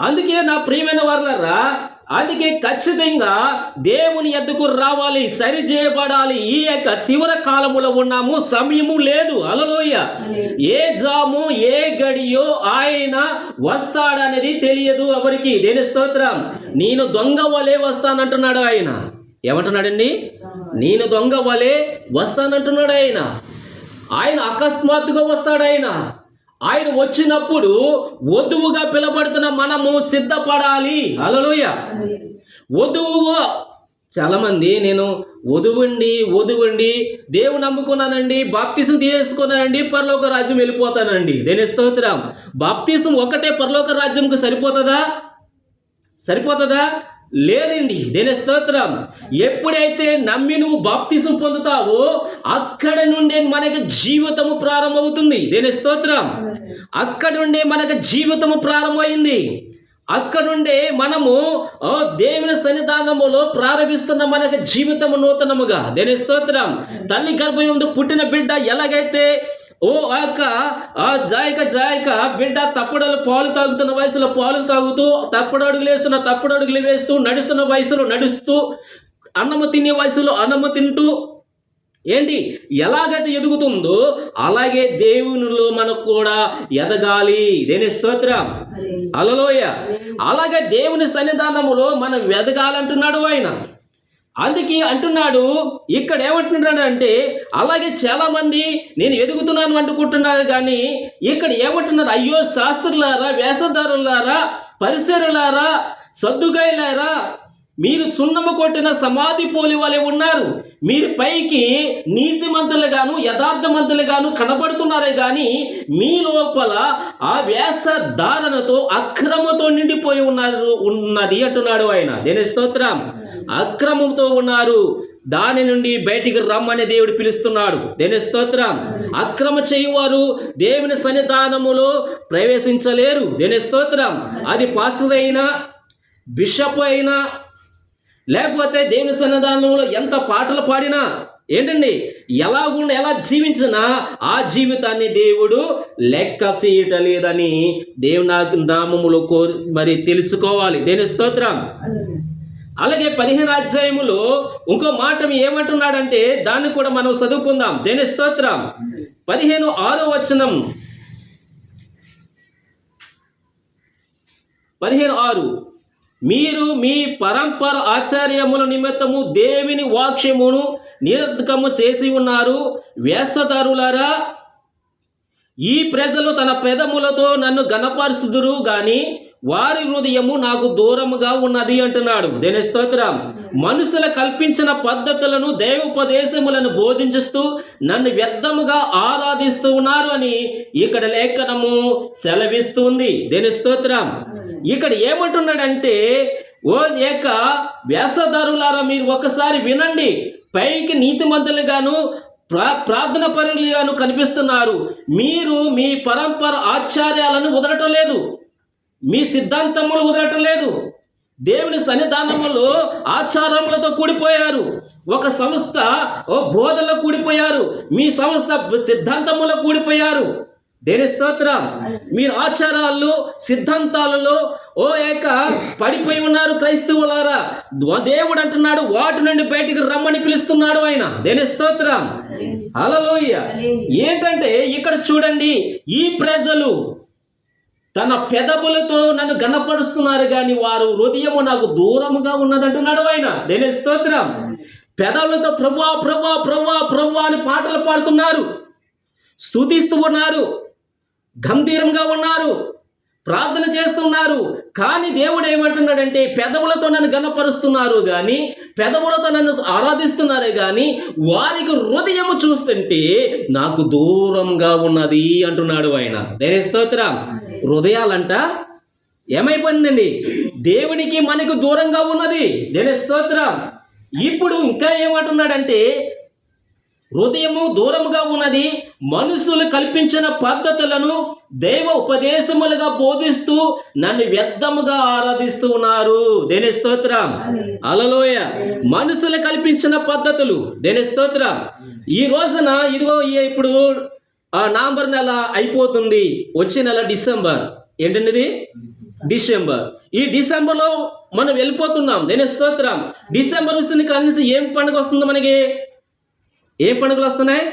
అందుకే నా ప్రియమైన వాళ్ళరా అందుకే ఖచ్చితంగా దేవుని ఎద్దుకు రావాలి సరి చేయబడాలి. ఈ యొక్క చివరి కాలములో ఉన్నాము సమయము లేదు. అలలోయ ఏ జాము ఏ గడియో ఆయన వస్తాడనేది తెలియదు ఎవరికి? దేని స్తోత్రం? నేను దొంగ వలే వస్తానంటున్నాడు ఆయన. ఏమంటున్నాడండి? నేను దొంగ వలే వస్తానంటున్నాడు ఆయన. ఆయన అకస్మాత్తుగా వస్తాడు ఆయన. ఆయన వచ్చినప్పుడు వధువుగా పిలబడుతున్న మనము సిద్ధపడాలి. అలలోయ వధువు చాలా మంది నేను వధువండి వధువుండి దేవుని నమ్ముకున్నానండి బాప్తిసం తీసుకున్నానండి పరలోక రాజ్యం వెళ్ళిపోతానండి. దేని స్తోత్రం? బాప్తిసం ఒకటే పరలోక రాజ్యంకు సరిపోతుందా? సరిపోతుందా? లేదండి దేని స్తోత్రం. ఎప్పుడైతే నమ్మి నువ్వు బాప్తిసం పొందుతావో అక్కడ నుండే మనకు జీవితము ప్రారంభమవుతుంది. దేని స్తోత్రం. అక్కడ నుండే మనకు జీవితము ప్రారంభమైంది. అక్కడుండే మనము ఓ దేవుని సన్నిధానములో ప్రారంభిస్తున్న మనకు జీవితము నూతనముగా. దేని స్తోత్రం. తల్లి గర్భయందు పుట్టిన బిడ్డ ఎలాగైతే ఓ ఆ యొక్క ఆ జాయక జాయక బిడ్డ తప్పుడు పాలు తాగుతున్న వయసులో పాలు తాగుతూ తప్పుడు అడుగులు వేస్తున్న తప్పుడు అడుగులు వేస్తూ నడుస్తున్న వయసులో నడుస్తూ అన్నము తినే వయసులో అన్నము తింటూ ఏంటి? ఎలాగైతే ఎదుగుతుందో అలాగే దేవునిలో మనకు కూడా ఎదగాలి. దేని స్తోత్రం. అలలోయ అలాగే దేవుని సన్నిధానములో మనం ఎదగాలంటున్నాడు ఆయన. అందుకే అంటున్నాడు ఇక్కడ ఏమంటున్నాడు అంటే అలాగే చాలామంది నేను ఎదుగుతున్నాను అనుకుంటున్నాడు కానీ ఇక్కడ ఏమంటున్నారు అయ్యో శాస్త్రులారా వేషధారులారా పరిసరులారా సద్దుగాయలారా మీరు సున్నము కొట్టిన సమాధి పోలి వాళ్ళే ఉన్నారు. మీరు పైకి నీతిమంతులుగాను యథార్థమంతులుగాను కనబడుతున్నారే కానీ మీ లోపల ఆ వేషధారణతో అక్రమతో నిండిపోయి ఉన్నారు ఉన్నది అంటున్నాడు ఆయన. దేని స్తోత్రం? అక్రమంతో ఉన్నారు. దాని నుండి బయటికి రమ్మని దేవుడు పిలుస్తున్నాడు. దేని స్తోత్రం? అక్రమ చేయువారు దేవుని సన్నిధానములో ప్రవేశించలేరు. దేని స్తోత్రం? అది పాస్టర్ అయినా బిషప్ అయినా లేకపోతే దేవుని సన్నిధానంలో ఎంత పాటలు పాడినా ఏంటండి? ఎలా ఎలా జీవించినా ఆ జీవితాన్ని దేవుడు లెక్క చేయటలేదని దేవుని నామములు కోరి మరి తెలుసుకోవాలి. దేని స్తోత్రం. అలాగే పదిహేను అధ్యాయములో ఇంకో మాట ఏమంటున్నాడంటే దాన్ని కూడా మనం చదువుకుందాం. దేని స్తోత్రం. పదిహేను ఆరో వచనం. పదిహేను ఆరు. మీరు మీ పరంపర ఆచార్యముల నిమిత్తము దేవిని వాక్యమును నిరర్ధకము చేసి ఉన్నారు. వేషధారులారా ఈ ప్రజలు తన పెదములతో నన్ను గణపరుచుదురు గాని వారి హృదయము నాకు దూరముగా ఉన్నది అంటున్నాడు. దేని స్తోత్రం? మనుషుల కల్పించిన పద్ధతులను దైవోపదేశములను బోధించుస్తూ నన్ను వ్యర్థముగా ఆరాధిస్తూ ఉన్నారు అని ఇక్కడ లేఖనము సెలవిస్తుంది. దేని స్తోత్రం? ఇక్కడ ఏమంటున్నాడంటే ఓ ఏక వ్యాసదారులారా మీరు ఒకసారి వినండి. పైకి నీతిమంతులుగాను ప్రా ప్రార్థన పరులుగాను కనిపిస్తున్నారు. మీరు మీ పరంపర ఆచార్యాలను వదలటం లేదు. మీ సిద్ధాంతములు వదలటం లేదు. దేవుని సన్నిధానములో ఆచారములతో కూడిపోయారు. ఒక సంస్థ ఓ బోధలో కూడిపోయారు. మీ సంస్థ సిద్ధాంతములో కూడిపోయారు. దేని స్తోత్రం? మీరు ఆచారాల్లో సిద్ధాంతాలలో ఓ ఏక పడిపోయి ఉన్నారు క్రైస్తవులారా. దేవుడు అంటున్నాడు వాటి నుండి బయటికి రమ్మని పిలుస్తున్నాడు ఆయన. దేని స్తోత్రం? హల్లెలూయా ఏంటంటే ఇక్కడ చూడండి ఈ ప్రజలు తన పెదవులతో నన్ను గనపరుస్తున్నారు కానీ వారు హృదయము నాకు దూరముగా ఉన్నదంటున్నాడు ఆయన. దేని స్తోత్రం. పెదవులతో ప్రభా ప్రభా ప్రభా ప్రభా అని పాటలు పాడుతున్నారు. స్తుతిస్తూ ఉన్నారు. గంభీరంగా ఉన్నారు. ప్రార్థన చేస్తున్నారు. కానీ దేవుడు ఏమంటున్నాడంటే పెదవులతో నన్ను గనపరుస్తున్నారు కానీ పెదవులతో నన్ను ఆరాధిస్తున్నారు కానీ వారికి హృదయము చూస్తుంటే నాకు దూరంగా ఉన్నది అంటున్నాడు ఆయన. దేని స్తోత్రం. హృదయాలంట? ఏమైపోయిందండి? దేవునికి మనకు దూరంగా ఉన్నది. దేని స్తోత్రం. ఇప్పుడు ఇంకా ఏమంటున్నాడంటే హృదయము దూరముగా ఉన్నది. మనుషులు కల్పించిన పద్ధతులను దైవ ఉపదేశములుగా బోధిస్తూ నన్ను వ్యర్థముగా ఆరాధిస్తూ ఉన్నారు. దేని స్తోత్రం. అలలోయ మనుషులు కల్పించిన పద్ధతులు. దేని స్తోత్రం. ఈ రోజున ఇదిగో ఇప్పుడు నవంబర్ నెల అయిపోతుంది. వచ్చే నెల డిసెంబర్. ఏంటండి ఇది డిసెంబర్. ఈ డిసెంబర్లో మనం వెళ్ళిపోతున్నాం. దేని స్తోత్రం. డిసెంబర్ వస్తుంది కలిసి ఏం పండుగ వస్తుంది మనకి? ఏ పండుగలు వస్తున్నాయి?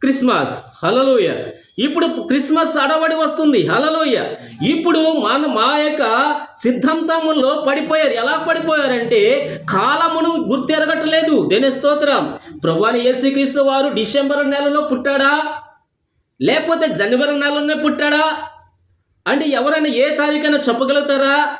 క్రిస్మస్. హలలోయ ఇప్పుడు క్రిస్మస్ అడవడి వస్తుంది. హలలోయ ఇప్పుడు మన మా యొక్క సిద్ధాంతముల్లో పడిపోయారు. ఎలా పడిపోయారంటే కాలమును గుర్తెరగట్లేదు. దేని స్తోత్రం. ప్రభాని యేసుక్రీస్తు వారు డిసెంబర్ నెలలో పుట్టాడా? లేకపోతే జనవరి నెలలోనే పుట్టాడా? అంటే ఎవరైనా ఏ తారీఖైనా చెప్పగలుగుతారా?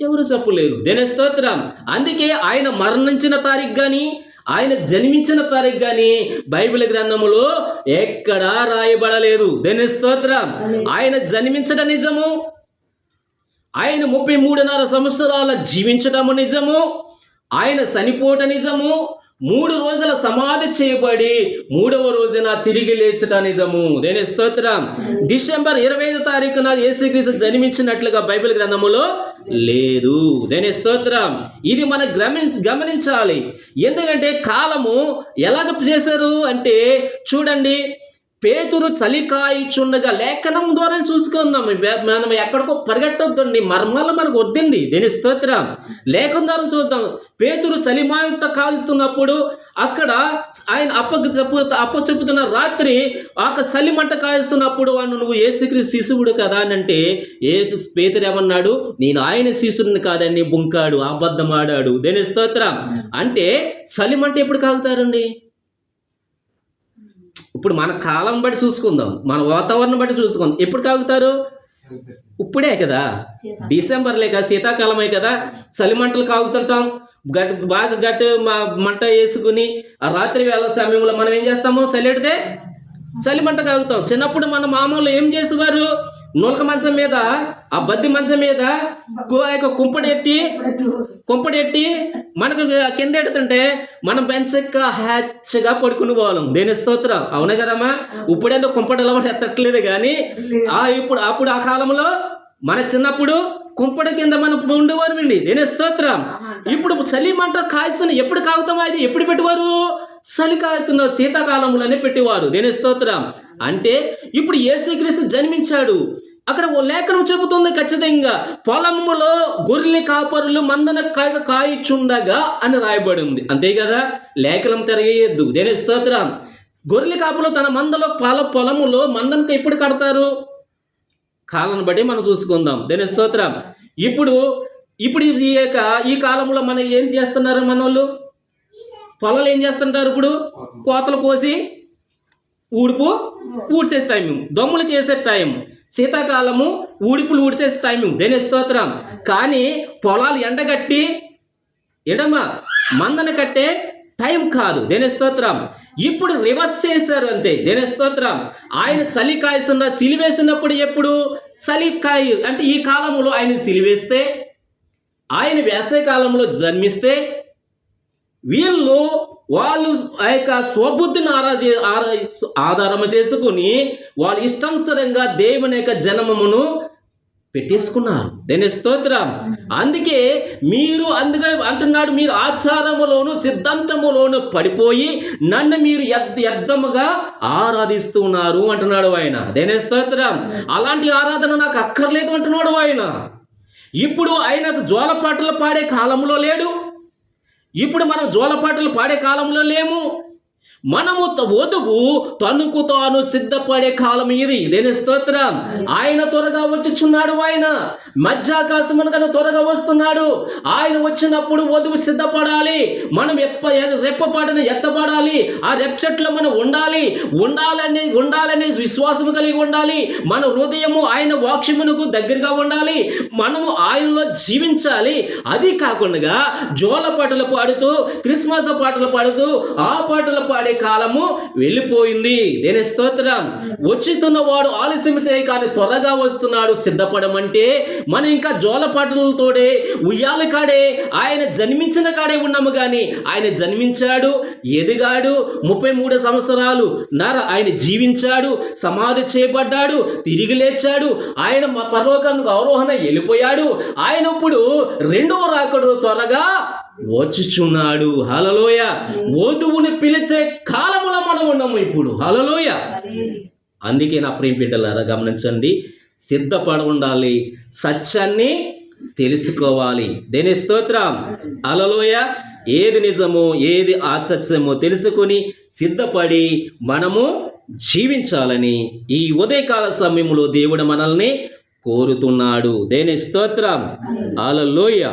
ఎవరు చెప్పలేరు. దేని స్తోత్రం. అందుకే ఆయన మరణించిన తారీఖు కానీ ఆయన జన్మించిన తారీఖు కానీ బైబిల్ గ్రంథములో ఎక్కడా రాయబడలేదు. దేని స్తోత్రం. ఆయన జన్మించడం నిజము. ఆయన ముప్పై మూడున్నర సంవత్సరాల జీవించటము నిజము. ఆయన చనిపోట నిజము. మూడు రోజుల సమాధి చేయబడి మూడవ రోజున తిరిగి లేచట నిజము. దేని స్తోత్రం? డిసెంబర్ ఇరవై ఐదు తారీఖున ఏసుక్రీస్తు జన్మించినట్లుగా బైబిల్ గ్రంథములో లేదు. దేని స్తోత్రం? ఇది మనం గమని గమనించాలి. ఎందుకంటే కాలము ఎలాగ చేశారు అంటే చూడండి పేతురు చలికాయిచుండగా లేఖనం ద్వారా చూసుకుందాం. మనం ఎక్కడికో పరిగెట్టొద్దండి. మర్మాలు మనకు వద్దండి. దేని స్తోత్రం. లేఖనం ద్వారా చూద్దాం. పేతురు చలిమాట కాల్స్తున్నప్పుడు అక్కడ ఆయన అప్ప చెప్పు అప్ప చెబుతున్న రాత్రి ఆ చలిమంట కాల్స్తున్నప్పుడు వాడు నువ్వు ఏసుక్రీ శిశువుడు కదా అని అంటే ఏ పేతురు ఏమన్నాడు? నేను ఆయన శిశుడిని కాదని బుంకాడు అబద్ధమాడాడు దేని స్తోత్రం. అంటే చలిమంట ఎప్పుడు కాలుతారండి? ఇప్పుడు మన కాలం బట్టి చూసుకుందాం. మన వాతావరణం బట్టి చూసుకుందాం. ఎప్పుడు కాగుతారు ఇప్పుడే కదా. డిసెంబర్లే కదా శీతాకాలమే కదా. చలిమంటలు కాగుతుంటాం. గట్ బాగా గట్టు మా మంట వేసుకుని ఆ రాత్రి వేళ సమయంలో మనం ఏం చేస్తాము? చలిడితే చలిమంట కాగుతాం. చిన్నప్పుడు మన మామూలు ఏం చేసేవారు? నులక మంచం మీద ఆ బద్ది మంచం మీద కు- ఆ యొక్క కుంపడెత్తి కుంపడెట్టి మనకు కింద ఎడుతుంటే మనం బెంచక్క హ్యాచ్గా పడుకుని పోవాలం. దేని స్తోత్రం? అవునా కదమ్మా? ఇప్పుడేందో కుంపటి అలవాటు ఎత్తట్లేదు కానీ ఆ ఇప్పుడు అప్పుడు ఆ కాలంలో మన చిన్నప్పుడు కుంపటి కింద మనం ఉండేవారు దేని స్తోత్రం? ఇప్పుడు చలి మంట కాల్సిన ఎప్పుడు కాగుతామా ఇది ఎప్పుడు పెట్టేవారు చలి శీతాకాలంలోనే పెట్టేవారు. దేని స్తోత్రం? అంటే ఇప్పుడు ఏసుక్రీస్తు జన్మించాడు. అక్కడ ఓ లేఖనం చెబుతుంది ఖచ్చితంగా పొలములో గొర్రెల కాపరులు మందన కాయిచుండగా అని రాయబడి ఉంది అంతే కదా? లేఖనం తిరగేయద్దు దేని స్తోత్రం? గొర్రెల కాపులు తన మందలో పాల పొలములో మందనకు ఎప్పుడు కడతారు? కాలాన్ని బట్టి మనం చూసుకుందాం. దేని స్తోత్రం? ఇప్పుడు ఇప్పుడు ఈ యొక్క ఈ కాలంలో మనం ఏం చేస్తున్నారు మన వాళ్ళు పొలాలు ఏం చేస్తుంటారు ఇప్పుడు? కోతలు. కోసి ఊడుపు ఊడ్చే టైం దమ్ములు చేసే టైం. శీతాకాలము ఊడిపులు ఊడ్చే టైం దేని స్తోత్రం? కానీ పొలాలు ఎండగట్టి ఎడమా మందన కట్టే టైం కాదు. దేని స్తోత్రం? ఇప్పుడు రివర్స్ చేశారు అంతే. దేని స్తోత్రం? ఆయన చలి కాయిస్తున్న సిలివేసినప్పుడు ఎప్పుడు? చలి కాయ అంటే ఈ కాలంలో ఆయన సిలివేస్తే ఆయన వేసవి కాలంలో జన్మిస్తే వీళ్ళు వాళ్ళు ఆ యొక్క స్వబుద్ధిని ఆరాజే ఆరా ఆధారం చేసుకుని వాళ్ళ ఇష్టానుసరంగా దేవుని యొక్క జన్మమును పెట్టేసుకున్నారు. దేని స్తోత్రం. అందుకే మీరు అందుకే అంటున్నాడు మీరు ఆచారములోను సిద్ధాంతములోను పడిపోయి నన్ను మీరు యద్ యర్థముగా ఆరాధిస్తున్నారు అంటున్నాడు ఆయన. దేని స్తోత్రం. అలాంటి ఆరాధన నాకు అక్కర్లేదు అంటున్నాడు ఆయన. ఇప్పుడు ఆయన జోలపాటలు పాడే కాలంలో లేడు. ఇప్పుడు మనం జోలపాటలు పాడే కాలంలో లేము. మనము త- వధువు తనుకు తాను సిద్ధపడే కాలం ఇది. ఇదేని స్తోత్రం. ఆయన త్వరగా వచ్చుచున్నాడు ఆయన. మధ్యాకాశమునగా త్వరగా వస్తున్నాడు. ఆయన వచ్చినప్పుడు వధువు సిద్ధపడాలి. మనం ఎప్ప రెప్పపాటును ఎత్తపడాలి ఆ రెప్చెట్లో మనం ఉండాలి. ఉండాలని ఉండాలనే విశ్వాసం కలిగి ఉండాలి. మన హృదయము ఆయన వాక్ష్యమునకు దగ్గరగా ఉండాలి. మనము ఆయనలో జీవించాలి. అది కాకుండా జోల పాటలు పాడుతూ క్రిస్మస్ పాటలు పాడుతూ ఆ పాటలు పాడే కాలము వెళ్ళిపోయింది. దేని స్తోత్రం? వచ్చుతున్న వాడు ఆలస్యం చేయి కానీ త్వరగా వస్తున్నాడు. సిద్ధపడమంటే మనం ఇంకా జోలపాటలతోడే ఉయ్యాల కాడే ఆయన జన్మించిన కాడే ఉన్నాము కానీ ఆయన జన్మించాడు ఎదిగాడు ముప్పై మూడు సంవత్సరాలు నర ఆయన జీవించాడు సమాధి చేయబడ్డాడు తిరిగి లేచాడు ఆయన మా పరలోకానికి అవరోహణ వెళ్ళిపోయాడు ఆయన ఇప్పుడు రెండవ రాకడు త్వరగా వచ్చుచున్నాడు హలలోయ వధువుని పిలిచే కాలములో మనం ఉన్నాము ఇప్పుడు హలలోయ అందుకే నా ప్రేమ బిడ్డలారా గమనించండి. సిద్ధపడి ఉండాలి. సత్యాన్ని తెలుసుకోవాలి. దేని స్తోత్రం? అలలోయ ఏది నిజమో ఏది ఆసత్యమో తెలుసుకొని సిద్ధపడి మనము జీవించాలని ఈ ఉదయకాల సమయంలో దేవుడు మనల్ని కోరుతున్నాడు. దేని స్తోత్రం? అలలోయ